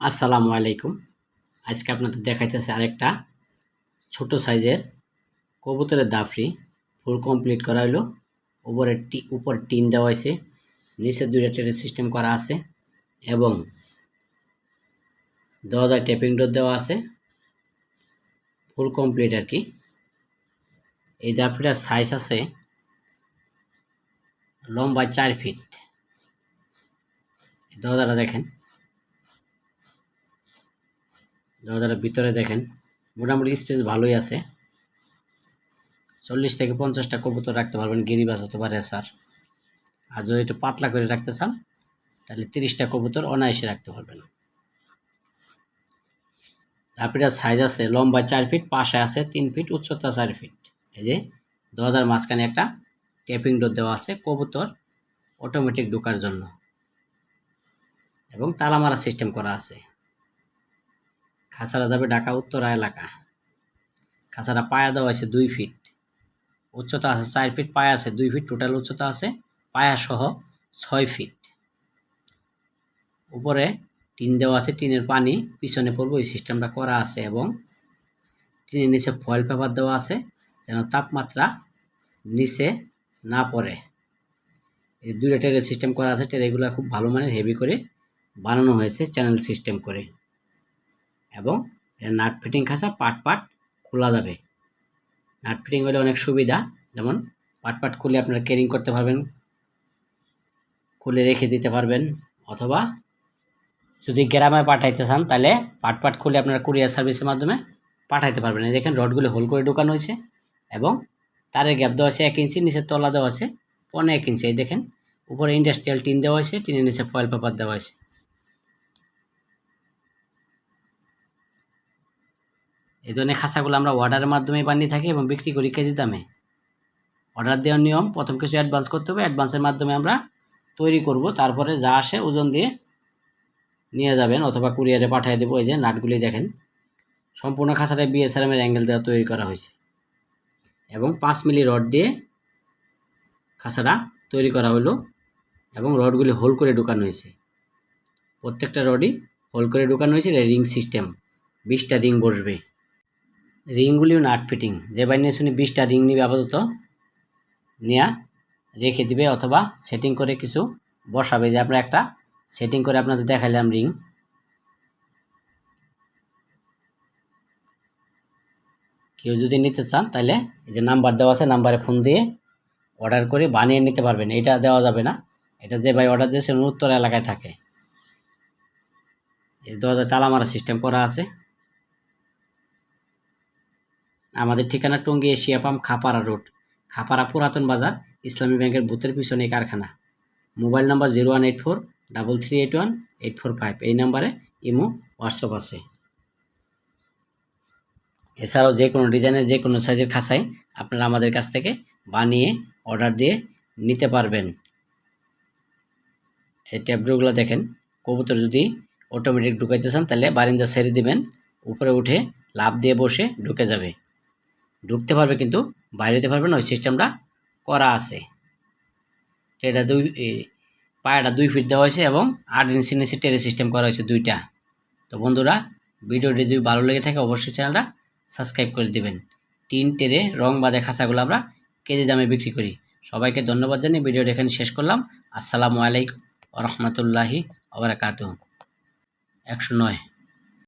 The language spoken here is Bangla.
আসসালামু আলাইকুম। আজকে আপনাদের দেখাইতেছে আরেকটা ছোট সাইজের কবুতরের দাফরি। ফুল কমপ্লিট করা হলো উপরে টি উপর টিন দেওয়া হয়েছে নিচে দুইটা ট্রেনের সিস্টেম করা আছে এবং দরজায় টেপিং ডোর দেওয়া আছে। ফুল কমপ্লিট আর কি। এই দাফরিটার সাইজ আছে লম্বায় চার ফিট। দরজাটা দেখেন। দরজাটার ভিতরে দেখেন, মোটামুটি স্পেস ভালোই আছে। চল্লিশ থেকে পঞ্চাশটা কবুতর রাখতে পারবেন গিরিবাস অথবা রেসার। আর যদি একটু পাতলা করে রাখতে চান, তাহলে তিরিশটা কবুতর অনায়াসে রাখতে পারবেন। তারপরে সাইজ আছে লম্বায় চার ফিট পাশে আছে তিন ফিট উচ্চতা চার ফিট এই যে, দরজার মাঝখানে একটা ট্যাপিং ডোর দেওয়া আছে, কবুতর অটোমেটিক ঢোকার জন্য। এবং তালা মারা সিস্টেম করা আছে। খাঁচারা যাবে ঢাকা, উত্তরা এলাকা। খাঁচারা পায়া দেওয়া আছে দুই ফিট উচ্চতা আছে চার ফিট পায়া আছে দুই ফিট টোটাল উচ্চতা আছে পায়া সহ ছয় ফিট উপরে টিন দেওয়া আছে, টিনের পানি পিছনে পড়ব এই সিস্টেমটা করা আছে এবং টিনের নিচে ফয়েল পেপার দেওয়া আছে যেন তাপমাত্রা নিচে না পড়ে। এই দুইটা টেরের সিস্টেম করা আছে টেরেগুলো খুব ভালো মানের হেভি করে বানানো হয়েছে চ্যানেল সিস্টেম করে। এবং নাট ফিটিং খাঁচা পাট পাট খোলা যাবে। নাট ফিটিং হলে অনেক সুবিধা, যেমন পাট পাট খুলে আপনারা ক্যারিং করতে পারবেন, খুলে রেখে দিতে পারবেন, অথবা যদি গ্রামে পাঠাইতে চান তাহলে পাট পাট খুলে আপনারা কুরিয়ার সার্ভিসের মাধ্যমে পাঠাইতে পারবেন। দেখেন রডগুলো হোল করে ঢোকানো হয়েছে এবং তারের গ্যাপ দেওয়া আছে এক ইঞ্চি নিচে তলা দেওয়া আছে পনেরো এক ইঞ্চি। দেখেন উপরে ইন্ডাস্ট্রিয়াল টিন দেওয়া হয়েছে, টিনের নিচে ফয়েল পেপার দেওয়া হয়েছে। এই ধরনের খাঁচাগুলো আমরা অর্ডারের মাধ্যমে বানিয়ে থাকি এবং বিক্রি করি কেজি দামে। অর্ডার দেওয়ার নিয়ম, প্রথম কিছু অ্যাডভান্স করতে হবে অ্যাডভান্সের মাধ্যমে আমরা তৈরি করব। তারপরে যা আসে ওজন দিয়ে নিয়ে যাবেন অথবা কুরিয়ারে পাঠিয়ে দেবো। এই যে নাটগুলি দেখেন, সম্পূর্ণ খাঁচাটায় বিএসআরএমের অ্যাঙ্গেল দেওয়া তৈরি করা হয়েছে। এবং পাঁচ মিলি রড দিয়ে খাঁচাটা তৈরি করা হলো এবং রডগুলি হোল করে ঢুকানো হয়েছে। প্রত্যেকটা রডই হোল করে ঢুকানো হয়েছে রিং সিস্টেম, বিশটা রিং বসবে। রিংগুলিও নাট ফিটিং। যে বানিয়ে শুনি বিশটা রিং নিবে আপাতত, নেয়া রেখে দিবে অথবা সেটিং করে কিছু বসাবে। যে আমরা একটা সেটিং করে আপনাদের দেখাইলাম রিং। কেউ যদি নিতে চান তাহলে এই যে নাম্বার দেওয়া আছে, নাম্বারে ফোন দিয়ে অর্ডার করে বানিয়ে নিতে পারবেন। এটা দেওয়া যাবে না। এটা যে ভাই অর্ডার দিয়েছে উত্তর এলাকায় থাকে। দরজা তালা মারা সিস্টেম করা আছে। আমাদের ঠিকানা Tongi Asia pump Khapara road, Khapara পুরাতন বাজার, ইসলামী ব্যাংকের বুথের পিছনে কারখানা। Mobile number zero one eight four double three eight one eight four five. এই নাম্বারে ইমো, হোয়াটসঅ্যাপ আছে। এছাড়াও যে কোনো ডিজাইনের, যে কোনো সাইজের খাসাই আপনারা আমাদের কাছ থেকে বানিয়ে, অর্ডার দিয়ে নিতে পারবেন। এই ট্যাবলেটগুলো দেখেন, কবুতর যদি অটোমেটিক ঢুকাইতে চান, তাহলে বারিন্দা ছেড়ে দিবেন। উপরে উঠে লাভ দিয়ে বসে ঢুকে যাবে। ঢুকতে পারবে কিন্তু বাইরে যেতে পারবে না, ওই সিস্টেমটা করা আছে। এটা দুই পায়াটা দুই ফিট দেওয়া হয়েছে এবং আট ইঞ্চি নিচে টেরে সিস্টেম করা হয়েছে দুইটা। তো বন্ধুরা, ভিডিওটি যদি ভালো লেগে থাকে অবশ্যই চ্যানেলটা সাবস্ক্রাইব করে দেবেন। তিন টেরে রং বাদে খাঁচাগুলো আমরা কেজি দামে বিক্রি করি। সবাইকে ধন্যবাদ জানিয়ে ভিডিওটা এখানে শেষ করলাম। আসসালামু আলাইকুম রহমতুল্লাহি আবরাকাত একশো নয়।